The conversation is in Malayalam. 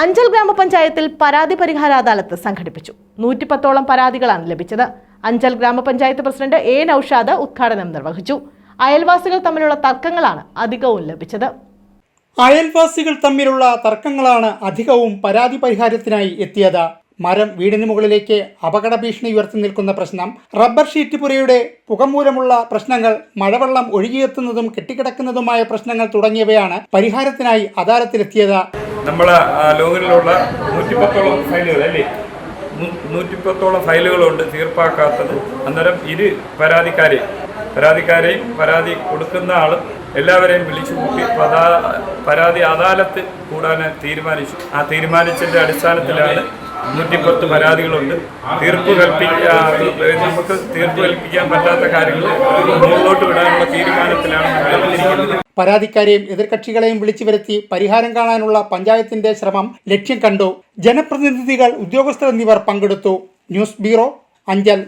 അഞ്ചൽ ഗ്രാമപഞ്ചായത്തിൽ പരാതി പരിഹാര അദാലത്ത് സംഘടിപ്പിച്ചു. നൂറ്റിപ്പത്തോളം പരാതികളാണ് ലഭിച്ചത്. അഞ്ചൽ ഗ്രാമപഞ്ചായത്ത് പ്രസിഡന്റ് എ നൌഷാദ് ഉദ്ഘാടനം നിർവഹിച്ചു. അയൽവാസികൾ തമ്മിലുള്ള തർക്കങ്ങളാണ് അധികവും ലഭിച്ചത്. അയൽവാസികൾ തമ്മിലുള്ള തർക്കങ്ങളാണ് അധികവും പരാതി പരിഹാരത്തിനായി എത്തിയത്. മരം വീടിന് മുകളിലേക്ക് അപകട ഭീഷണി ഉയർത്തി നിൽക്കുന്ന പ്രശ്നം റബ്ബർ ഷീറ്റ് പുരയുടെ പുകമൂലമുള്ള പ്രശ്നങ്ങൾ മഴവെള്ളം ഒഴുകിയെത്തുന്നതും കെട്ടിക്കിടക്കുന്നതുമായ പ്രശ്നങ്ങൾ തുടങ്ങിയവയാണ് പരിഹാരത്തിനായി അദാലത്തിലെത്തിയത്. നമ്മളെ ആ, ലോകത്തിലുള്ള നൂറ്റിപ്പത്തോളം ഫയലുകൾ അല്ലേ? നൂറ്റിപ്പത്തോളം ഫയലുകളുണ്ട് തീർപ്പാക്കാത്തത്. അന്നേരം ഇരു പരാതിക്കാരെ പരാതിക്കാരെയും പരാതി കൊടുക്കുന്ന ആളും എല്ലാവരെയും വിളിച്ചു കൂട്ടി പരാതി അദാലത്ത് കൂടാൻ തീരുമാനിച്ചു. ആ തീരുമാനിച്ചതിന്റെ അടിസ്ഥാനത്തിലാണ് നൂറ്റിപ്പത്ത് പരാതികളുണ്ട്. തീർപ്പ് കൽപ്പിക്കാൻ നമുക്ക് തീർപ്പ് കൽപ്പിക്കാൻ പറ്റാത്ത കാര്യങ്ങൾ മുന്നോട്ട് വിടാനുള്ള തീരുമാനത്തിലാണ് പരാതിക്കാരെയും എതിർകക്ഷികളെയും വിളിച്ചു വരുത്തി പരിഹാരം കാണാനുള്ള പഞ്ചായത്തിന്റെ ശ്രമം ലക്ഷ്യം കണ്ടു. ജനപ്രതിനിധികൾ ഉദ്യോഗസ്ഥർ എന്നിവർ പങ്കെടുത്തു. News bureau Anchal.